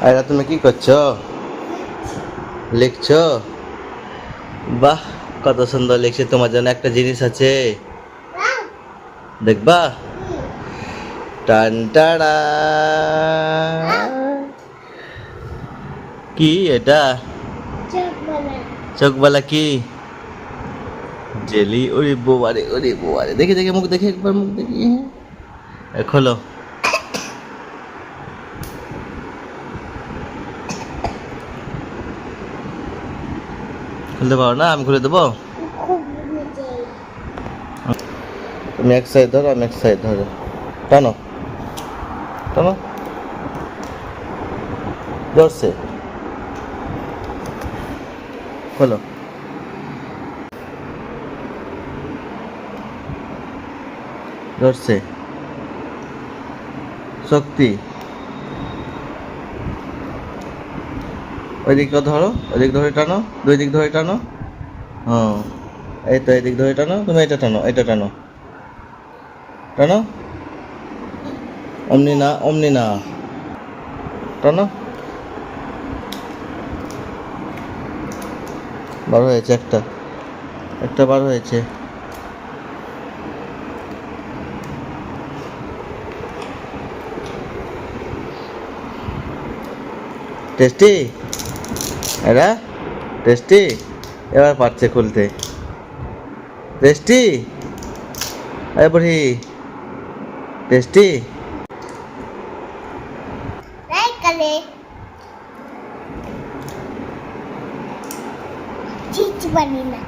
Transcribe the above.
আয়রা তুমি কি করছ? লিখছো? বাহ কত সুন্দর লিখছে তোমার জন্য একটা জিনিস আছে। দেখবা? টান টাড়া কি এটা? চোখবালা কি? জেলি ওরে বোবারে ওরে বোবারে দেখে দেখে মুখ দেখে একবার মুখ দেখি এ, খোলো। খুলতে পারো না? আমি খুলে দেবো? তুমি এক সাইড ধরো, আমি এক সাইড ধরো। টানো। টানো। ধরছে। খোলো। ধরছে। শক্তি। ওই ধরো ওই দিক ধরে টানো দুই দিক ধরে টানো। হ্যাঁ এই তো এই ধরে টানো, তুমি এটা টানো এটা টানো। টানো? অমনি না অমনি না। টানো? বার হয়েছে একটা একটা বার হয়েছে। টেস্টি? এরা? টেস্টি? এবার পারছে খুলতে। টেস্টি? টেস্টি? চিজ বানি না।